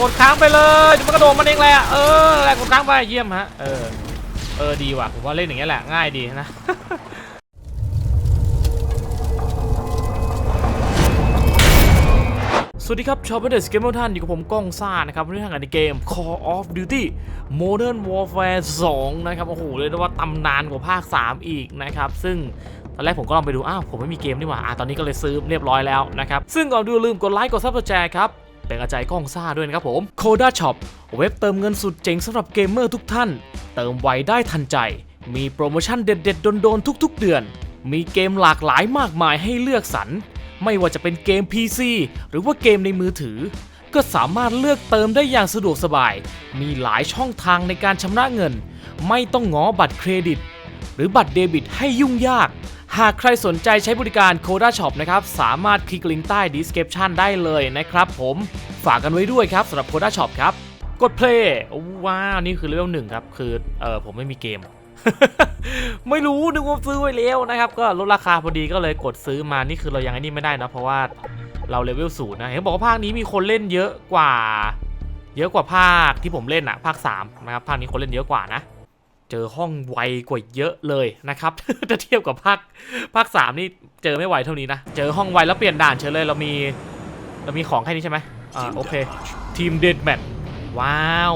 กดค้างไปเลยเดี๋ยวมันกระโดดมันเองแหละเออแหละกดค้างไปเยี่ยมฮะเออเออดีว่ะผมว่าเล่นอย่างเงี้ยแหละง่ายดีนะสวัสดีครับชาวเบเดสเกมเมอร์ท่านอยู่กับผมก้องซ่านะครับวันนี้ทางการในเกม Call of Duty Modern Warfare 2 นะครับ โอ้โหเลยนะว่าตำนานกว่าภาค 3 อีกนะครับ ซึ่งตอนแรกผมก็ลองไปดู อ้าว ผมไม่มีเกมนี่หว่าอะตอนนี้ก็เลยซื้อเรียบร้อยแล้วนะครับ ซึ่งก่อนดูลืมกดไลค์กดซับสไครต์ครับ เป็นกระจายก้องซ่าด้วยนะครับผม Coda Shop เว็บเติมเงินสุดเจ๋งสำหรับเกมเมอร์ทุกท่าน เติมไวได้ทันใจ มีโปรโมชั่นเด็ด ๆ โดน ๆ ทุก ๆ เดือน มีเกมหลากหลายมากมายให้เลือกสรร ไม่ว่าจะเป็นเกม PC หรือว่าเกมในมือถือ ก็สามารถเลือกเติมได้อย่างสะดวกสบาย มีหลายช่องทางในการชำระเงิน ไม่ต้องง้อบัตรเครดิต หรือบัตรเดบิตให้ยุ่งยาก หากใครสนใจใช้บริการ Coda Shop นะครับ สามารถคลิกลิงก์ใต้ description ได้เลยนะครับผมฝากกันไว้ด้วยครับสำหรับ Coda Shop ครับ กด play ว้าวนี่คือเลเวลหนึ่งครับ คือเออผมไม่มีเกม ไม่รู้นึกว่าซื้อไว้แล้วนะครับ ก็ลดราคาพอดีก็เลยกดซื้อมานี่คือเรายังไอ้นี่ไม่ได้นะเพราะว่าเราเลเวลศูนย์นะเห็นบอกว่าภาคนี้มีคนเล่นเยอะกว่า เยอะกว่าภาคที่ผมเล่นอะภาค3นะครับภาคนี้คนเล่นเยอะกว่านะ เจอห้องไวกว่าเยอะเลยนะครับถ้าเทียบกับภาคภาค3นี่เจอไม่ไหวเท่านี้นะ เจอห้องไวแล้วเปลี่ยนด่านเฉยเลยเรามีเรามีของแค่นี้ใช่ไหมอ่าโอเคทีมเดดแมทว้าว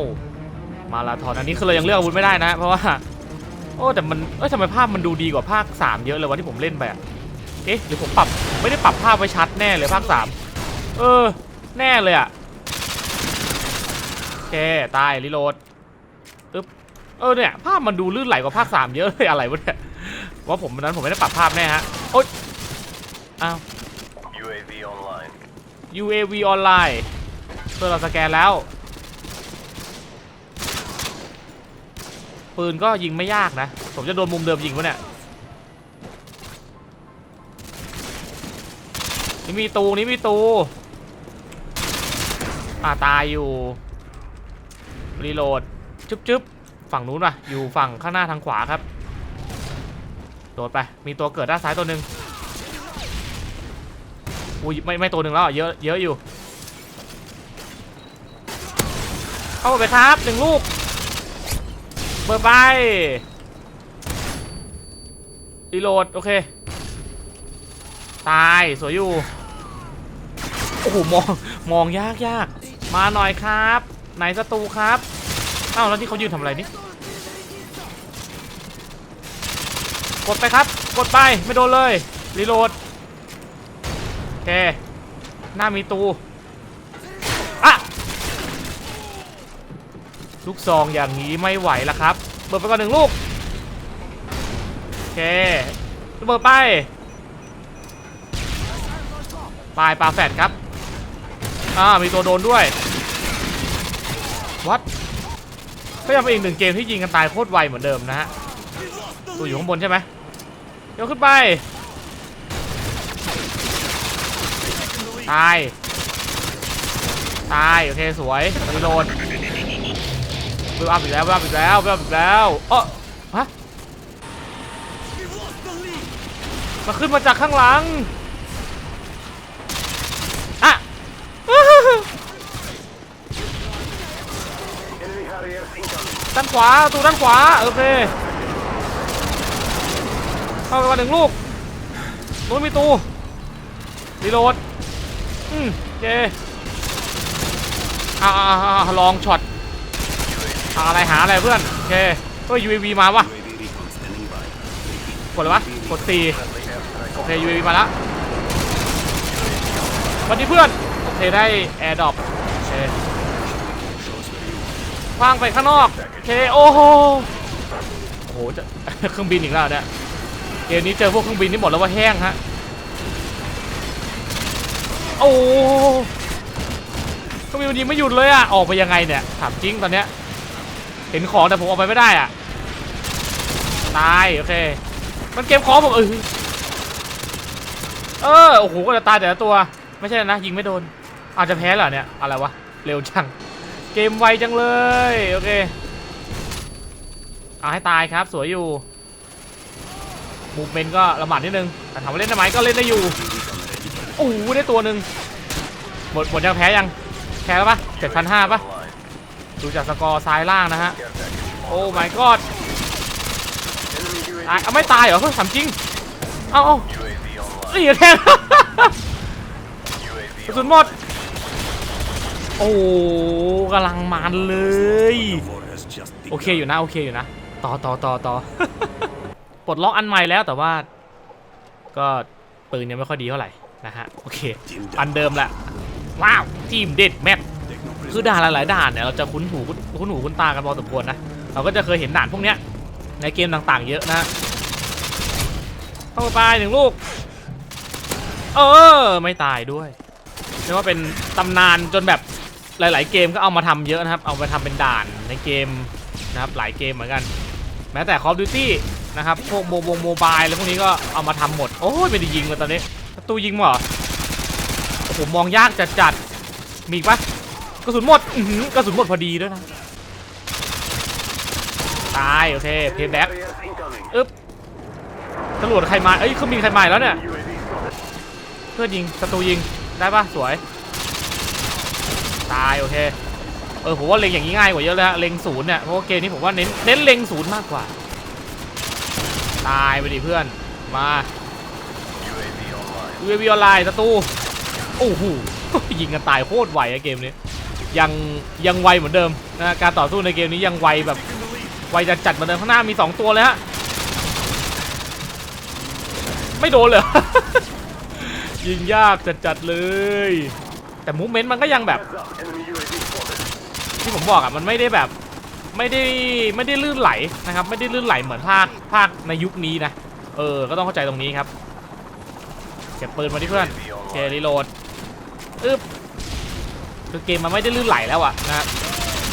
มาราธอนอันนี้คือเรายังเลือกอาวุธไม่ได้นะ เพราะว่าโอ้แต่มันเอ้ยทำไมภาพมันดูดีกว่าภาค 3 เยอะเลยวะที่ผมเล่นไปอะเอ๊ะหรือผมปรับไม่ได้ปรับภาพไว้ชัดแน่เลยภาค 3 เออ แน่เลยอะโอเคตายรีโหลดอึ๊บ เออเนี่ยภาพมันดูลื่นไหลกว่าภาค3เยอะเลยอะไรวะเนี่ยว่าผมวันนั้นผมไม่ได้ปรับภาพแน่ฮะโอ๊ยอ้าว UAV online. UAV ออนไลน์เพื่อเราสแกนแล้ว ปืนก็ยิงไม่ยากนะ ผมจะโดนมุมเดิมยิงวะเนี่ยนี่มีตูนี่มีตูอ่าตายอยู่รีโหลดจึ๊บจึ๊บ ฝั่งนู้นว่ะ อยู่ฝั่งข้างหน้าทางขวาครับ โดดไป มีตัวเกิดด้านซ้ายตัวหนึ่งอุ้ยไม่ไม่ตัวหนึ่งแล้วเยอะเยอะอยู่ เข้าไปครับหนึ่งลูกเปิดไปรีโหลดโอเค ตายสวยอยู่ โอ้โหมองมองยากยากมาหน่อยครับ ไหนศัตรูครับ อ้าวแล้วที่เขายืนทำอะไรนี่กดไปครับ กดไปไม่โดนเลยรีโหลดโอเคหน้ามีตูอะลูกซองอย่างนี้ไม่ไหวแล้วครับเบิดไปก่อนหนึ่งลูกโอเคระเบิดไปปลายปลาแฟดครับอ่ามีตัวโดนด้วยวัด ก็ยังเป็นอีกหนึ่งเกมที่ยิงกันตายโคตรไวเหมือนเดิมนะฮะตัวอยู่ข้างบนใช่ไหมเดี๋ยวขึ้นไป ตาย ตาย โอเค สวยรีโหลดวิวอัพอีกแล้ววิวอัพอีกแล้ววิวอัพอีกแล้วเออฮะมาขึ้นมาจากข้างหลังอะ Enemy Harrier incoming. ด้านขวาตูด้านขวาโอเคเข้าไปก่อนหนึ่งลูกนู้นมีตูรีโหลดอืมโอเคอ่าลองช็อตหาอะไรหาอะไรเพื่อนโอเคเฮ้ย UAV มาวะกดเลยวะกด4 Friendly airstrike. โอเค UAV มาล้วสวัสดีเพื่อน โอเคได้แอร์ดรอป คว้างไปข้างนอกเคโอ้โหโอ้โหจะ เครื่องบินอีกแล้วเนี่ยเกมนี้เจอพวกเครื่องบินนี่หมดแล้วว่าแห้งฮะโอ้โหเครื่องบินมันยิงไม่หยุดเลยอะออกไปยังไงเนี่ยถามจริงตอนเนี้ยเห็นของแต่ผมออกไปไม่ได้อะตายโอเคมันเกมของผมเออเออโอ้โหก็จะตายแต่ละตัว ไม่ใช่นะยิงไม่โดน อาจจะแพ้เหรอเนี่ยอะไรวะเร็วจัง กมไวจังเลย โอเคเอาให้ตายครับสวยอยู่มูฟเมนก็ละหมาดนิดนึงแต่ถามว่าเล่นได้ไหมก็เล่นได้อยู่โอ้โหได้ตัวหนึ่งหมดหมดยังแพ้ยังแค่แล้วปะเจ็ดพันห้าปะดูจากสกอร์ซ้ายล่างนะฮะโอ้ my god ตายเอาไม่ตายเหรอเฮ้ยถามจริงเอาเอา UAV online. นี่แทงกระสุนหมด โอ้กำลังมันเลย โอเคอยู่นะโอเคอยู่นะ ต่อต่อต่อต่อปลดล็อกอันใหม่แล้วแต่ว่า ก็ปืนยังไม่ค่อยดีเท่าไหร่นะฮะโอเคอันเดิมแหละว้าวทีมเด็ดแมปคือด่านหลายๆด่านเนี่ยเราจะคุ้นหูคุ้นหูคุ้นตากันพอสมควรนะเราก็จะเคยเห็นด่านพวกเนี้ยในเกมต่างๆ เยอะนะเข้าไปหนึ่งลูก เออ ไม่ตายด้วยเรียกว่าเป็นตำนานจนแบบ หลาย ๆ เกมก็เอามาทำเยอะนะครับ เอามาทำเป็นด่านในเกมนะครับ หลายเกมเหมือนกัน แม้แต่ Call of Duty นะครับ พวกโมโมโมบายแล้วพวกนี้ก็เอามาทำหมด โอ้ยไม่ได้ยิงเลยตอนนี้ประตูยิงมั้งเหรอโอ้โหมองยากจัดจัดมีอีกปะกระสุนหมดอืกระสุนหมดพอดีด้วยนะ ตาย โอเคเพย์แบ็กอึ๊บตำรวจใครมา เอ้ยเครื่องบินใครมาแล้วเนี่ย เพื่อนยิงศัตรูยิงได้ปะสวย ตายโอเคเออผมว่าเล็งอย่างนี้ง่ายกว่าเยอะเลยฮะเล็งศูนย์เนี่ยเพราะว่าเกมนี้ผมว่าเน้นเน้นเล็งศูนย์มากกว่า ตายไปดิเพื่อนมา UAV online. UAV ออนไลน์ศัตรูโอ้โหยิงกันตายโคตรไวอะเกมนี้ยังยังไวเหมือนเดิมนะการต่อสู้ในเกมนี้ยังไวแบบไวจัดจัดเหมือนเดิมข้างหน้ามี 2 ตัวเลยฮะไม่โดนเลยยิงยากจัดจัดๆเลย แต่มูเมนต์มันก็ยังแบบที่ผมบอกอะมันไม่ได้แบบไม่ได้ไม่ได้ลื่นไหลนะครับ ไม่ได้ลื่นไหลเหมือนภาคภาคในยุคนี้นะเออก็ต้องเข้าใจตรงนี้ครับเก็บปืนมาที่เพื่อนเครีโหลดอึ๊บคือเกมมันไม่ได้ลื่นไหลแล้วอะนะ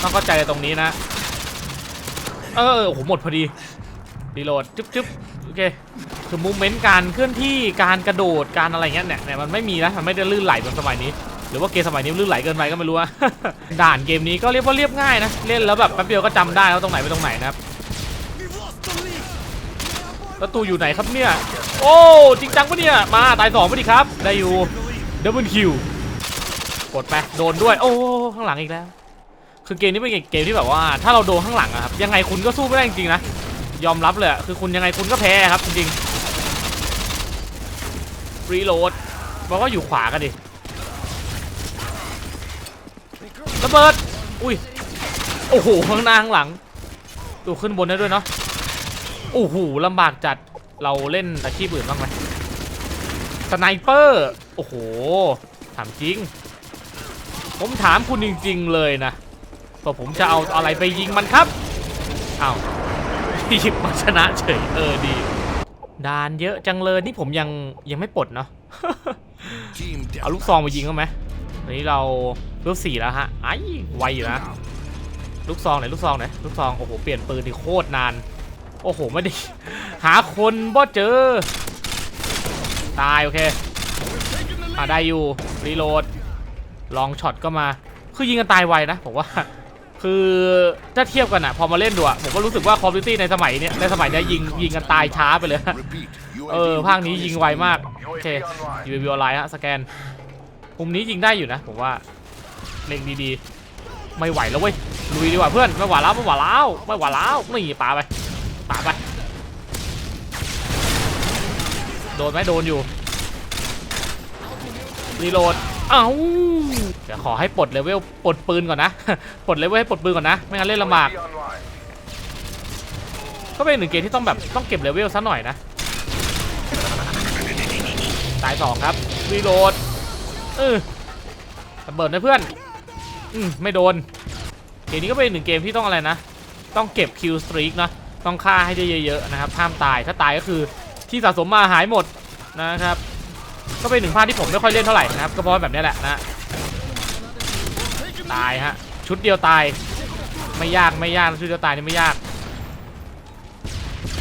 ต้องเข้าใจตรงนี้นะ เออโอ้โหหมดพอดีรีโหลดจึ๊บจึ๊บโอเคคือมูเมนต์การเคลื่อนที่การกระโดดการอะไรเงี้ยเนี่ยเนี่ยมันไม่มีนะมันไม่ได้ลื่นไหลเหมือนสมัยนี้ หรือว่าเกมสมัยนี้ลื่นไหลเกินไปก็ไม่รู้อะ ด่านเกมนี้ก็เรียกว่าเรียบง่ายนะ เล่นแล้วแบบแป๊บเดียวก็จำได้แล้วตรงไหนไปตรงไหนนะครับแล้วตูอยู่ไหนครับเนี่ย โอ้ จริงจังปะเนี่ย มาตายสองไปดิครับ ได้อยู่ดับเบิลคิว กดไป โดนด้วย โอ้ ข้างหลังอีกแล้ว คือเกมนี้เป็นเกมที่แบบว่า ถ้าเราโดนข้างหลังอะครับ ยังไงคุณก็สู้ไม่ได้จริงๆนะ ยอมรับเลยคือคุณยังไงคุณก็แพ้ครับจริงๆรีโหลดบอกว่าอยู่ขวากันดิ ระเบิด อุ้ย โอ้โห ข้างหน้าข้างหลัง ดูขึ้นบนได้ด้วยเนาะ โอ้โหลำบากจัด เราเล่นอาชีพอื่นบ้างไหมสไนเปอร์ โอ้โห ถามจริง ผมถามคุณจริง ๆ เลยนะว่าผมจะเอาอะไรไปยิงมันครับอ้าวหยิบมาชนะเฉย เออดีด่านเยอะจังเลยนี่ผมยังยังไม่ปลดเนาะ เอาลูกซองมายิงเขาไหม อันนี้เราลูกสี่แล้วฮะไอ้ไวอยู่นะลูกซองไหนลูกซองไหนลูกซองโอ้โหเปลี่ยนปืนที่โคตรนาน โอ้โหไม่ได้หาคนบ่เจอ ตายโอเคอะได้อยู่รีโหลดลองช็อตก็มาคือยิงกันตายไวนะผมว่าคือถ้าเทียบกันอะพอมาเล่นดูอะผมก็รู้สึกว่า Call of Duty ในสมัยเนี้ยในสมัยเนี้ยยิงยิงกันตายช้าไปเลยเออภาคนี้ยิงไวมากโอเค UAV ออนไลน์ฮะสแกน มุมนี้ยิงได้อยู่นะผมว่าเล็งดีๆ ไม่ไหวแล้วเว้ยลุยดีกว่าเพื่อนไม่ไหวแล้วไม่ไหวแล้วไม่ไหวแล้วนี่ปาไปปาไป โดนไหมโดนอยู่รีโหลดเอ้าเดี๋ยวขอให้ปลดเลเวลปลดปืนก่อนนะปลดเลเวลให้ปลดปืนก่อนนะไม่งั้นเล่นลำบากก็เป็นหนึ่งเกมที่ต้องแบบต้องเก็บเลเวลซะหน่อยนะตายสองครับรีโหลด เออระเบิดนะเพื่อน อืมไม่โดน เกมนี้ก็เป็นหนึ่งเกมที่ต้องอะไรนะ ต้องเก็บคิวสตรีกนะ ต้องฆ่าให้ได้เยอะๆนะครับ ห้ามตาย ถ้าตายก็คือที่สะสมมาหายหมดนะครับ ก็เป็นหนึ่งภาคที่ผมไม่ค่อยเล่นเท่าไหร่นะครับ ก็เพราะแบบนี้แหละนะ ตายฮะ ชุดเดียวตาย ไม่ยากไม่ยาก ชุดเดียวตายนี่ไม่ยาก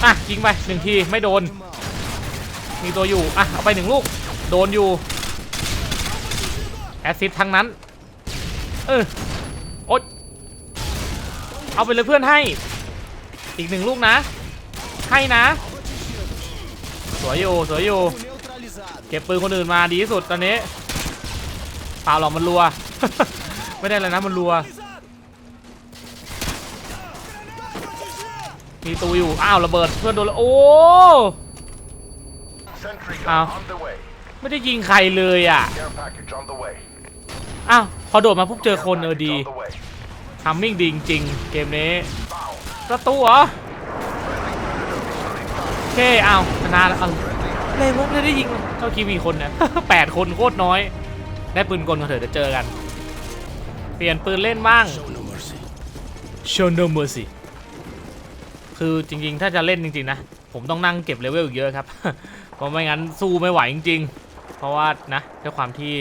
อะยิงไปหนึ่งทีไม่โดน มีตัวอยู่ อะเอาไปหนึ่งลูก โดนอยู่ แอสซิดทั้งนั้น เออโอ๊ยเอาไปเลยเพื่อนให้ อีกหนึ่งลูกนะ ให้นะ สวยอยู่สวยอยู่ เก็บปืนคนอื่นมาดีที่สุดตอนนี้เปล่าหรอกมันรัว ไม่ได้แล้วนะมันรัว มีตูอยู่ อ้าวระเบิดเพื่อนโดนแล้วโอ้ Sentry Ow. gun on the way. ไม่ได้ยิงใครเลยอะ อ้าวพอโดดมาปุ๊บเจอคนเออดีทัมมิ่งดีจริงเกมนี้ประตูเหรอโอเคอ้าวชนะแล้วเอาเลยว่าไม่ได้ยิงเท่ากี้มีคนนะแปดคนโคตรน้อย ได้ปืนกลกันเถอะเดี๋ยวเจอกัน เปลี่ยนปืนเล่นบ้าง Show no mercy. Show no mercy คือจริงๆ ถ้าจะเล่นจริงๆนะ ผมต้องนั่งเก็บเลเวลอีกเยอะครับ เพราะไม่งั้นสู้ไม่ไหวจริงๆ เพราะว่านะด้วยความที่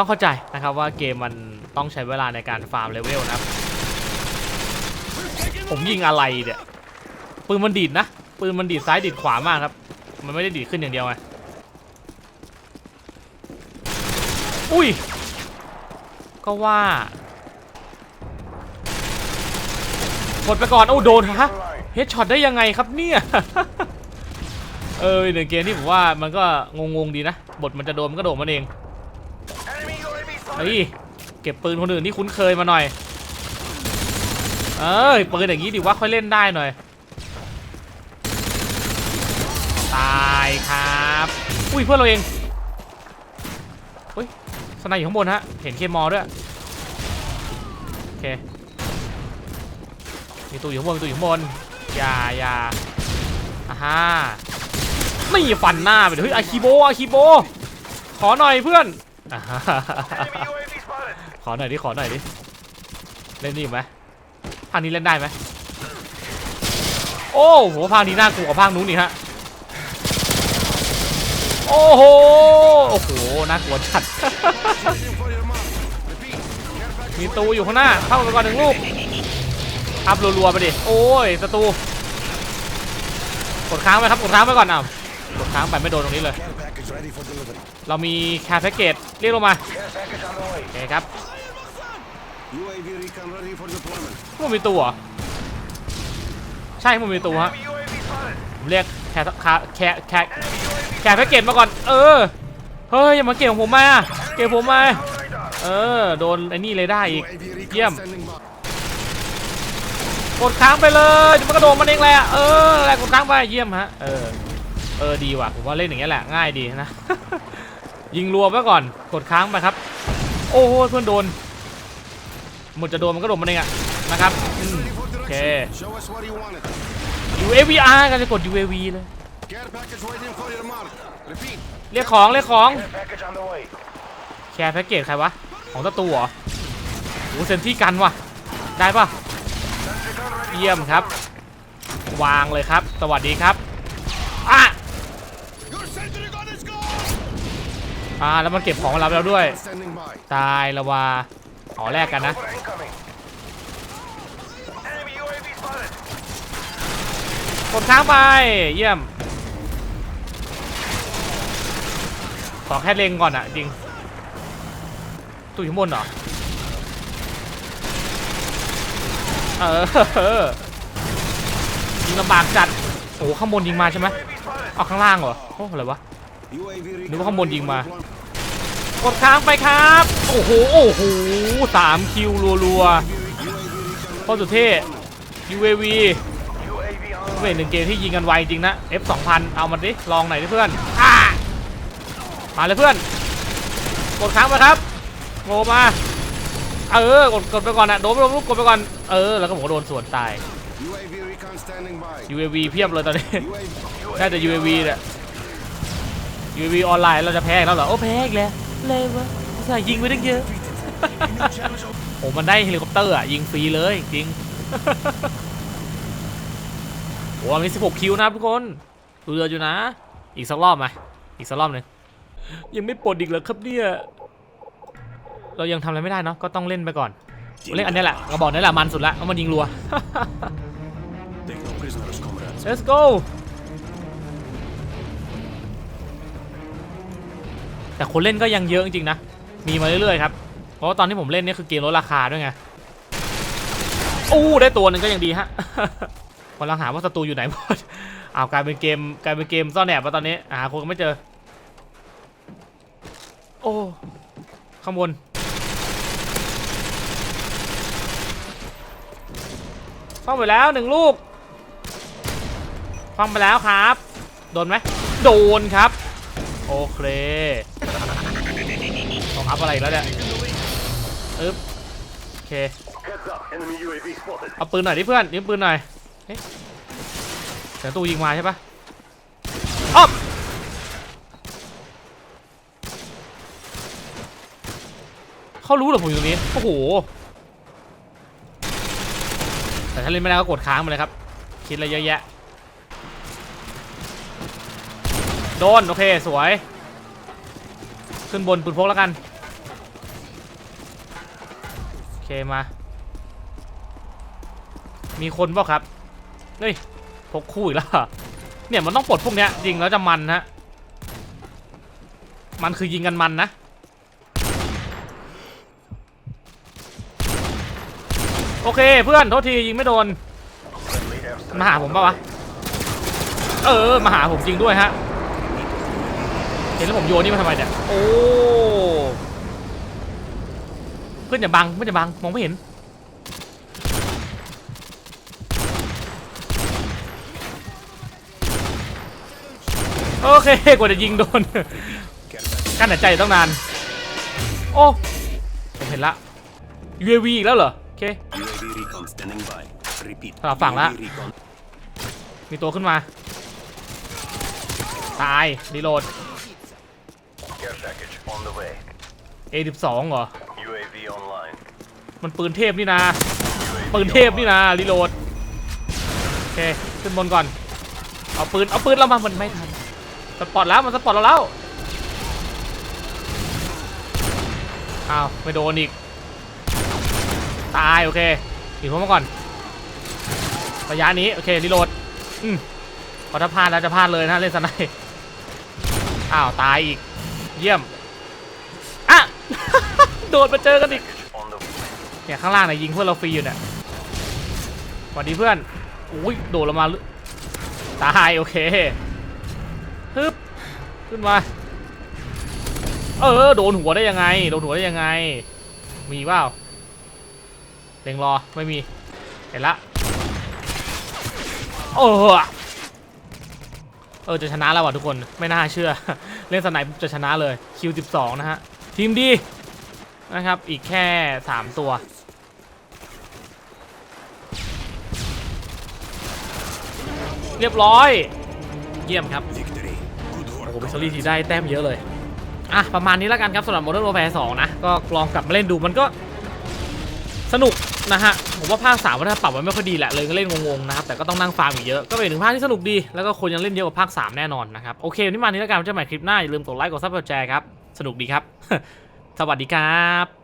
ต้องเข้าใจนะครับว่าเกมมันต้องใช้เวลาในการฟาร์มเลเวลนะครับผมยิงอะไรเนี่ยปืนมันดีดนะปืนมันดีดซ้ายดีดขวามากครับ มันไม่ได้ดีดขึ้นอย่างเดียวไงอุ้ยก็ว่ากดไปก่อน โอ้โดนฮะเฮดช็อตได้ยังไงครับเนี่ย เออหนึ่งเกมที่ผมว่ามันก็งงๆดีนะ บทมันจะโดนมันก็โดดมันเอง เฮ้ยเก็บปืนคนอื่นที่คุ้นเคยมาหน่อย เอ้ยปืนอย่างนี้ดิว่าค่อยเล่นได้หน่อย ตายครับ อุ้ยเพื่อนเราเองอุ้ยสไนด์อยู่ข้างบนฮะ เห็นเคมอลด้วย โอเค มีตัวอยู่ข้างบนมีตัวอยู่ข้างบนอย่าอย่าอ่าฮะนี่ฟันหน้าไปเลยเฮ้ยอาคิโบอาคิโบ ขอหน่อยเพื่อน อ่าฮะ Enemy UAV spotted. ขอหน่อยดิขอหน่อยดิเล่นนี่ไหมภาคนี้เล่นได้ไหมโอ้โหภาคนี้น่ากลัวกว่าภาคนู้นนี่ฮะโอ้โหโอ้โหน่ากลัวจัด มีตูอยู่ข้างหน้าเข้าไปก่อนหนึ่งลูกทับรัวๆไปดิโอ้ยศัตรูกดค้างไปครับกดค้างไปก่อนอะกดค้างไปไม่โดนตรงนี้เลย เรามีแคร์แพ็กเกจ เรียกลงมา Care package on the way. โอเคครับ UAV recon ready for deployment. มันมีตัวเหรอใช่มันมีตัวฮะ Enemy UAV spotted. ผมเรียกแคร์แคร์แคร์แคร์แคร์แพ็กเกจมาก่อน เออ เฮ้ย อย่ามาเก่งของผมมาเก่งผมมา Radar. เออ โดนไอ้นี่เลยได้อีก UAV recon Yum. standing by. กดค้างไปเลยเดี๋ยวมันกระโดดมันเองแหละเออแหละกดค้างไปเยี่ยมฮะเออเออดีว่ะผมว่าเล่นอย่างเงี้ยแหละง่ายดีนะ ยิงรัวไว้ก่อน กดค้างไปครับ โอ้โหเพื่อนโดน หมดจะโดนมันก็โดนมันเองอะนะครับโอืม Ready for Okay. direction. Show us what you wanted. UAV อะกันจะกด UAV เลยเรียกของเรียกของแชร์แพ็กเกจใครวะ ของศัตรูเหรอโอ้เซนที่กันว่ะ ได้ปะเยี่ยมครับ วางเลยครับ สวัสดีครับอะ อ่าแล้วมันเก็บของเราไปแล้วด้วย ตายละว่าขอแลกกันนะ กดค้างไป เยี่ยม ขอแค่เล็งก่อนอะจริง ตู้อยู่ข้างบนเหรอ เออยิงลำบากจัดโอ้ข้างบนยิงมาใช่ไหมเอาข้างล่างเหรอโอ้อะไรวะนึกว่าข้างบนยิงมา กดค้างไปครับ โอ้โห โอ้โหสามคิวรัวๆโคตรสุดเท่ UAV เป็นหนึ่งเกมที่ยิงกันไวจริงนะ F 2 0 0เอามันดิ ลองหน่อยดิเพื่อนอ่ามาเลยเพื่อน กดค้างไปครับโงมา เออ กดกดไปก่อนนะโดนไปโดนลูกกดไปก่อน เออ แล้วก็ผมโดนสวนตาย UAV เพียบเลยตอนนี้ น่าจะ UAV เนี่ย UAV ออนไลน์เราจะแพ้แล้วเหรอ โอ้แพ้อีกแล้ว เลยวะอุตส่าห์ยิงไปตั้งเยอะ โอ้มันได้เฮลิคอปเตอร์อะ ยิงฟรีเลยจริง โอ้มี16 คิวนะครับทุกคน ดูเดือดอยู่นะ อีกสักรอบไหมอีกสักรอบหนึ่งยังไม่ปลดอีกเหรอครับเนี่ย เรายังทำอะไรไม่ได้เนาะ ก็ต้องเล่นไปก่อน เล่นอันนี้แหละกระบอกนี้แหละมันสุดละเอามันยิงรัว Take no prisoners, comrades. let's go แต่คนเล่นก็ยังเยอะจริงนะ มีมาเรื่อยๆครับ เพราะตอนที่ผมเล่นนี่คือเกมลดราคาด้วยไง อู้ได้ตัวหนึ่งก็ยังดีฮะพอลังหาว่าศัตรูอยู่ไหนหมดเอากลายเป็นเกมกลายเป็นเกมซ่อนแอบมาตอนนี้หาคนไม่เจอ โอ้ข้างบนฟังไปแล้วหนึ่งลูกฟังไปแล้วครับ โดนไหมโดนครับ โอเค อัพอะไรอีกแล้วเนี่ยอึ๊บโอเคเอาปืนหน่อยดิเพื่อนยืมปืนหน่อยเฮ้ยเสียงตู้ยิงมาใช่ปะอ๊อบเขารู้เหรอผมอยู่ตรงนี้โอ้โหแต่ถ้าเล่นไม่ได้ก็กดค้างมาเลยครับ คิดอะไรเยอะแยะ โดน โอเค สวย ขึ้นบนปืนพกแล้วกัน เคมา มีคนเปล่าครับ เฮ้ยพกคู่อีกแล้ว เนี่ยมันต้องปลดพวกเนี้ยยิงแล้วจะมันฮะ มันคือยิงกันมันนะ โอเคเพื่อนโทษทียิงไม่โดน มาหาผมปะวะ เออมาหาผมจริงด้วยฮะ เห็นแล้วผมโยนนี่มาทำไมเนี่ย โอ้ พื่อนอย่าบังเพื่อนอย่าบังมองไม่เห็นโอเคกว่าจะยิงโดนกั้นหายใจต้องนาน โอ้ผมเห็นละ UAV อีกแล้วเหรอโอเค UAV recon standing by. Repeat. สลับฝั่งละมีตัวขึ้นมา ตายรีโหลด A12 เหรอ มันปืนเทพนี่นะ UAV ปืนเทพนี่นะรีโหลดโอเคขึ้นบนก่อน เอาปืนเอาปืนเรามามันไม่ทันสปอตแล้วมันสปอตเราแล้วอ้าวไม่โดนอีกตายโอเคหนีพวกมาก่อนระยะนี้โอเครีโหลดอืมพอถ้าพลาดแล้วจะพลาดเลยนะเล่นสไนป์อ้าวตายอีกเยี่ยมอะ โดดมาเจอกันอีกเนี่ยข้างล่างเนี่ยยิงเพื่อนเราฟรีอยู่เนี่ยสวัสดีเพื่อนอุ้ยโดดลงมาลึตายโอเคฮึบขึ้นมาเออโดนหัวได้ยังไงโดนหัวได้ยังไง มีเปล่าเล็งรอไม่มีเห็นละเออเออจะชนะแล้วว่ะทุกคนไม่น่าเชื่อ เล่นสไนป์จะชนะเลยคิว12นะฮะทีมดี นะครับ อีกแค่ 3 ตัว เรียบร้อย เยี่ยมครับ victory. Good โอ้ work. โหเป็นซอรี่ที่ได้แต้มเยอะเลย อะ ประมาณนี้แล้วกันครับสำหรับ Modern Warfare 2 นะ ก็ลองกลับมาเล่นดูมันก็สนุกนะฮะ ผมว่าภาค3ว่าถ้าปรับมันไม่ค่อยดีแหละเลยก็เล่นงงๆนะครับ แต่ก็ต้องนั่งฟาร์มอีกเยอะ ก็เป็นหนึ่งภาคที่สนุกดี แล้วก็คนยังเล่นเยอะกว่าภาค3แน่นอนนะครับ โอเควันนี้มานี้แล้วกันเจอกันใหม่คลิปหน้า อย่าลืมกดไลค์ กดซับกดแชร์ครับ สนุกดีครับ สวัสดีครับ